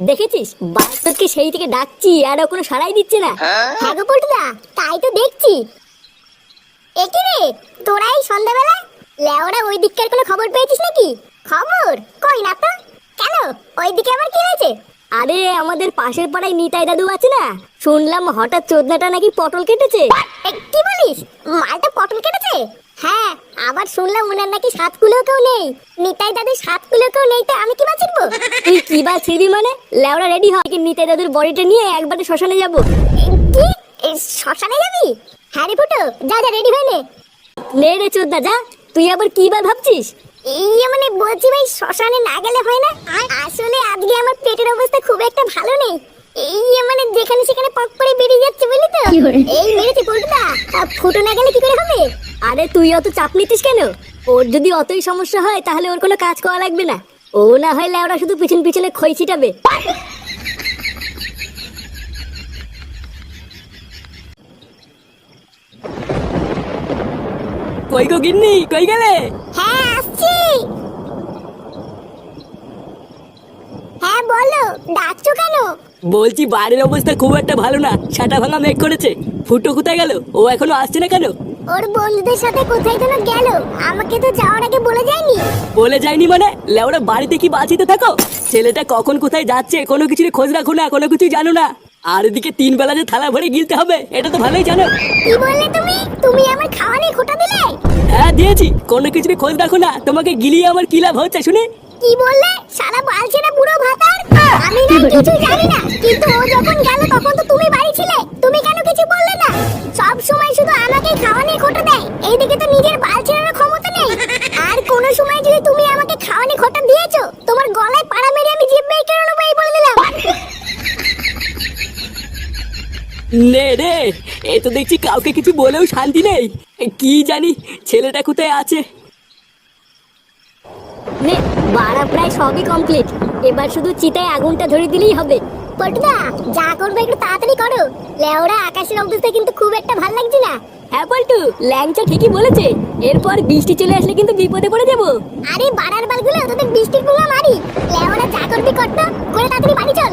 দেখেছিস? বাস্তবকে সেই থেকে ডাকছি আর ও কোনো সাড়াই দিচ্ছে না। হ্যাঁ? গো পল্টুদা তাই তো দেখছি। একি রে তোরা এই সন্ধ্যাবেলা লেওরা ওই দিককার কোনো খবর পেয়েছিস নাকি? খবর? কই না তো? কেন? ওই দিকে আবার কি হয়েছে? আরে আমাদের পাশের পাড়ায় নিতাই দাদু আছে না? শুনলাম হঠাৎ চোদনাটা নাকি পটল কেটেছে। এ, কি বলিস? মালটা পটল কেটেছে? হ্যাঁ আবার শুনলাম ওনার নাকি সাত কুলো কেউ নেই। নিতাই দাদু সাত কুলো কেউ নেই তো আমি কি তুই কি বা ছিড়বি মানে? লেওরা রেডি হয় কি নিতাই দাদুর বডিটা নিয়ে একবারে শ্মশানে যাব। কি? শ্মশানে যাবি? হ্যাঁ রে ফুটো যা যা রেডি হয়ে নে। নে রে চোদনা যা। তুই আবার কি বা ভাবছিস? এই মানে বলছি ভাই শ্মশানে না গেলে হয় না? আসলে আজকে আমার পেটের অবস্থা খুব একটা ভালো নেই। এই মানে যেখানে সেখানে পক করে বেরিয়ে যাচ্ছে বুঝলি তো? এই মেরেছে আহ, ফুটো না গেলে কি করে হবে? আরে তুই অত চাপ নিতিস কেন? ওর যদি অতই সমস্যা হয় তাহলে ওর কোনো কাজ করা লাগবে না। ও না হয় লেওরা শুধু পিছন পিছনে খই ছিটাবে। কই গো গিন্নি কই গেলে? হ্যাঁ আসছি। হ্যাঁ বলো ডাকছো কেন? বলছি বাড়ির অবস্থা খুব একটা ভালো না ছাটা ভাঙা মেঘ করেছে। ফুটো কোথায় গেল? ও এখনও আসছে না কেন? ওর বন্ধুদের সাথে কোথায় যেন গেল? আমাকে তো যাওয়ার আগে বলে যায়নি। বলে যায়নি মানে? লেওরা বাড়িতে কি বাঁচিতে থাকো? ছেলেটা কখন কোথায় যাচ্ছে কোনো কিছুর খোঁজ রাখো না কোনো কিছু জানো না। আর এদিকে তিন বেলা যে থালা ভরে গিলতে হবে এটা তো ভালোই জানো। কি বললে তুমি? তুমি আমার খাওয়া নিয়ে খোটা দিলে? হ্যাঁ দিয়েছি। কোনো কিছুর খোঁজ রাখো না। তোমাকে গিলিয়ে আমার কি লাভ হচ্ছে শুনে? কি বললে? সারা বালছেনা বুড়ো ভাতার। আমি না কিছু জানি না। কিন্তু ও যখন গেল তখন তো তুমি বাড়ি ছিলে। তুমি কেন সময় শুধু আমাকে খাওয়া নিয়ে খোটা দেয়। এইদিকে তো নিজের বালছেনার ক্ষমতা নেই। আর কোন সময় যদি তুমি আমাকে খাওয়া নিয়ে খোটা দিয়েছ তোমার গলায় পাড়া মেরে আমি জিভ বের করে নেব এই বলে দিলাম। নে রে এ তো দেখছি কাউকে কিছু বলেও শান্তি নেই। কি জানি ছেলেটা কোথায় আছে? নে বাড়া প্রায় সবই কমপ্লিট এবার শুধু চিতায় আগুনটা ধরে দিলেই হবে। পল্টুদা যা করবে একটু তাড়াতাড়ি করো। লেওরা আকাশের অবস্থা কিন্তু খুব একটা ভালো লাগছে না। হ্যাঁ পল্টু ল্যাংচা ঠিকই বলেছে। এরপর বৃষ্টি চলে আসলে কিন্তু বিপদে পড়ে যাব। আরে বাড়ার বালগুলো তোদের বৃষ্টির পুঙ্গা মারি। লেওরা যা করবি করতো করে তাড়াতাড়ি বাড়ি চল।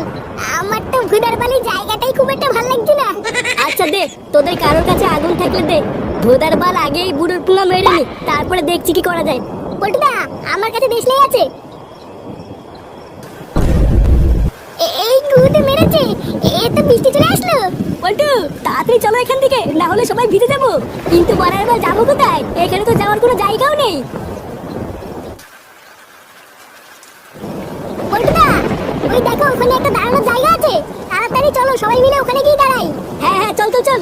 আমার তো ভুদার বালির জায়গাটাই খুব একটা ভালো লাগছে না। আচ্ছা দে তোদের কারোর কাছে আগুন থাকলে দে। ধোদার বাল আগেই বুড়োর পুঙ্গা মেরে নি তারপরে দেখছি কি করা যায়। পল্টুদা আমার কাছে দেশলাই আছে এ- কুকুরটা মেরেছে এ বৃষ্টি চলে আসলো পল্টু তাড়াতাড়ি চলো এখান থেকে না হলে সবাই ভিজে যাব কিন্তু বারার বার যাব কোথায় এখানে তো যাওয়ার কোনো জায়গাও নেই পল্টুদা ওই দেখো ওখানে একটা দাঁড়ানোর জায়গা আছে তাড়াতাড়ি চলো সবাই মিলে ওখানে গিয়ে দাঁড়াই হ্যাঁ হ্যাঁ চল চল চল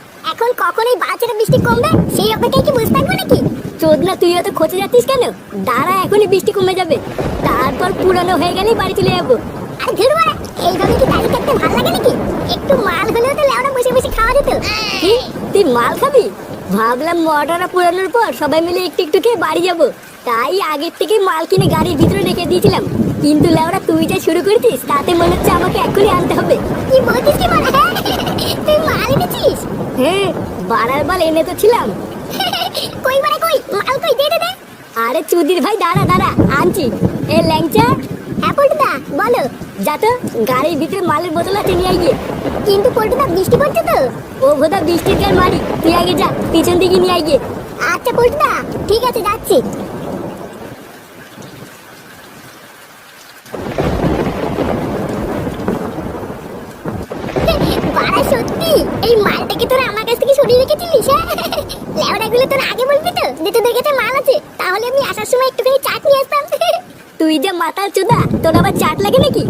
এখন কখন এই বাছরা বৃষ্টি কমবে? সেই অপেক্ষায় কি বসে থাকব নাকি? চোদনা, তুই অত খোঁজে যাচ্ছিস কেন? দাঁড়া, এখনই বৃষ্টি কমে যাবে। তারপর পুরানো হয়ে গেলেই বাড়ি চলে যাব। আর ধুর এইভাবে কি দাঁড়িয়ে থাকতে ভালো লাগে নাকি? একটু মাল হলেও তো লেওড়া বসে বসে খাওয়া যেত। তুই মাল খাবি? ভাবলাম মটরা পুরানোর পর সবাই মিলে একটু একটু খেয়ে বাড়ি যাব। তাই আগের থেকে মাল কিনে গাড়ির ভিতরে রেখে দিয়েছিলাম। কিন্তু লেওরা, তুই যা শুরু করেছিস তাতে মনে হচ্ছে আমাকে এখনই আনতে হবে কি বলছিস কি বলা তুই মাল এনেছিস হ্যাঁ বাড়ার বল এনে তো ছিলাম। কই মানে কই? মাল কই? দে দে দে। আরে চুদির ভাই দাঁড়া দাঁড়া আনছি। এ ল্যাংচা হ্যাঁ পল্টুদা বলো। যা তো গাড়ির ভিতরে মালের বোতল আছে নিয়ে গিয়ে। কিন্তু পল্টুদা বৃষ্টি পড়ছে তো? ও ভোদা বৃষ্টির গান মারি তুই আগে যা পিছন দিকে নিয়ে গিয়ে। আচ্ছা পল্টুদা ঠিক আছে যাচ্ছি। বাড়া সত্যি? এই মালটাকে তোরা আমার কাছ থেকে সরিয়ে রেখেছিলিস লেওড়াগুলো তোরা আগে বলবি তো যে তোদের কাছে মাল আছে তাহলে আমি আসার সময় একটুখানি চাট নিয়ে আসতাম। তুই যে মাতাল চোদা তোর আবার চাট লাগে নাকি?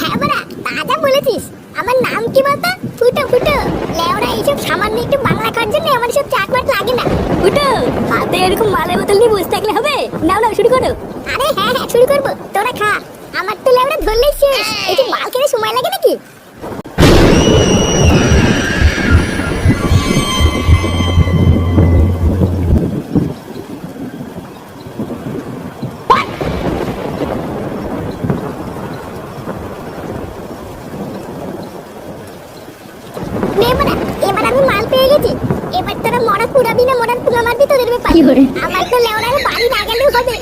হ্যাঁ বাড়া তাজা বলেছিস। আমার নাম কি বলতো? ফুটো ফুটো। লেওড়া এইসব সামান্য একটু বাংলা খাওয়ার জন্য আমার সব চাট মাট লাগে না। উঠো হাতে এরকম মালের বোতল নিয়ে বসে থাকলে হবে? নাও নাও শুরু করো। আরে হ্যাঁ হ্যাঁ শুরু করব। তোরা খা। আমার তো লেবড়া ধরলেই শেষ। একটু মাল খেতে সময় লাগে নাকি? এবার আমি মাল পেয়ে গেছি। এবার তোরা মরা কুড়াবি না মরার পুঙ্গা মারবি তোদের ব্যাপার আমার তো লেওড়ার বাড়ি না গেলেও হবে।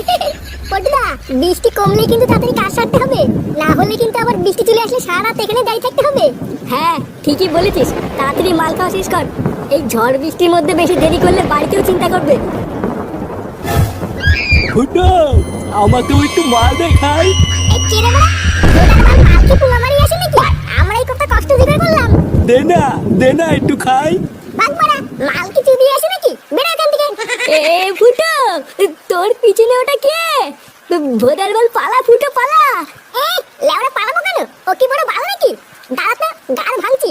পটুদা বৃষ্টি কমলে কিন্তু তাড়াতাড়ি কাজ সারতে হবে। না হলে কিন্তু আবার বৃষ্টি চলে আসলে সারা রাত এখানে দাঁড়িয়ে থাকতে হবে। হ্যাঁ ঠিকই বলেছিস। তাড়াতাড়ি মাল খাওয়া শেষ কর। এই ঝড় বৃষ্টির মধ্যে বেশি দেরি করলে বাড়িতেও চিন্তা করবে। ফুটো আমাকেও একটু মাল দেখাই। এই মাল কি মারি আসে নাকি? আমরা এই কথা কষ্ট দিবে বললাম দে না দে না একটু খাই। বাগ বাড়া মাল কি চুদি আসে নাকি? বেরো এখান থেকে। এ ফুটো তোর পিছনে ওটা কে? ভোদার বল পালা ফুটো পালা। এই লেওড়া পালাবো কেন? ও কি বড় ভালো নাকি? দাঁড়াত না গাড় ভাঙছি।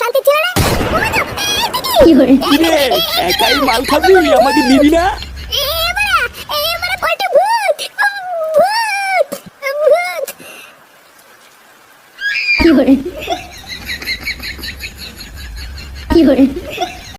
শান্তি ছিল না? একাই মাল খাবি? আমাকে দিবি না এই বাড়া এই বাড়া কয়টা ভূত ভূত ভূত কি করে